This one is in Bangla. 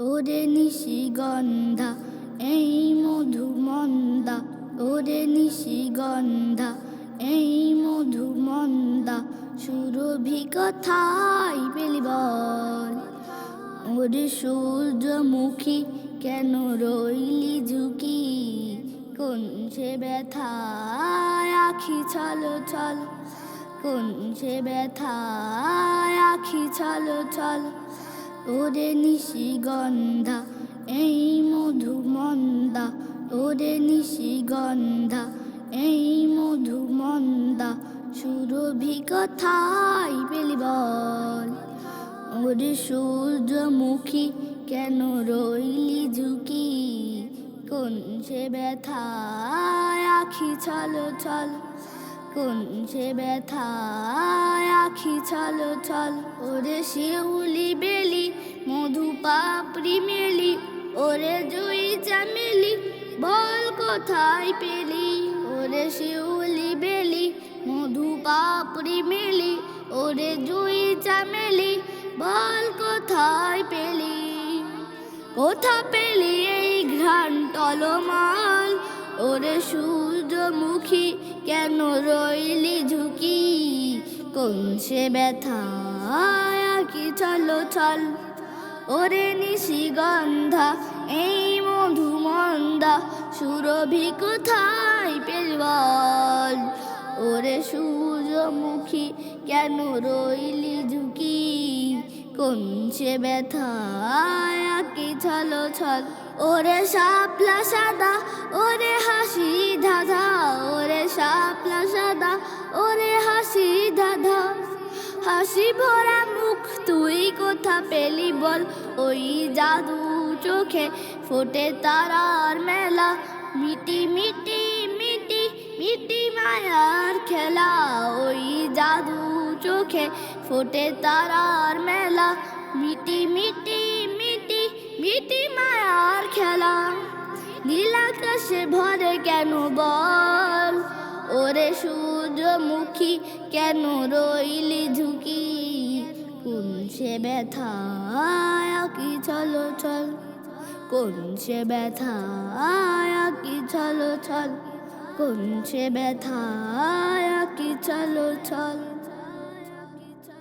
ওরে নিশিগন্ধা, এই মধু মন্দা ওরে নিশিগন্ধা, এই মধু মন্দা সুরভি কথাই পেলি বল। ওরে সূর্যমুখী, কেন রইলি ঝুঁকি? কোন সে ব্যথায় আখি ছল ছল? কোন সে ব্যথায় আখি ছল ছল? ওরে নিশিগন্ধা, এই মধু মন্দা ওরে নিশিগন্ধা, এই মধু মন্দা সুরভি কথাই পেলি বল। ওরে সূর্যমুখী, কেন রইলি ঝুঁকি? কোন সে ব্যথা আখি ছল ছল কোন সে ব্যথায় আখি ছল ছল, ওরে শিউলি বেলি, মধু পাপড়ি মেলি, ওরে জুই চামেলি, বল কোথায় পেলি? ওরে শিউলি বেলি, মধু পাপড়ি মেলি, ওরে জুই চামেলি, বল কোথায় পেলি? কোথা পেলি এই ঘ্রাণ টলমাল ওরে সূর্যমুখী কেন রইলি ঝুঁকি? কোন সে ব্যথা কি চলো চল? ওরে নিশিগন্ধা, এই মধু মন্দা সুরভি কোথায় পেলবল ওরে সূর্যমুখী কেন রইলি ঝুঁকি? সে ব্যথা কি ছলো ছল ওরে সাপলা সাদা, ওরে হাসি ধাধা। ওরে সাপলা সাদা, ওরে হাসি ধাধা। হাসি ভরা মুখ, তুই কোথা পেলি বল? ওই জাদু চোখে ফোটে তারার মেলা। মিটি মিটি মিটি মিটি মায়ার খেলা। ওই জাদু চোখে ফোটে তারার মেলা। মিটি মিটি মিটি মিটি মায়ার খেলা। নীলাকাশে ভরে কেন বল? ওরে সূর্যমুখী, কেন রইলি ঝুঁকি? কোন সে ব্যথা কি চলো চল কোন সে ব্যথা কি চলো চল কোন সে ব্যথা কি চলো চল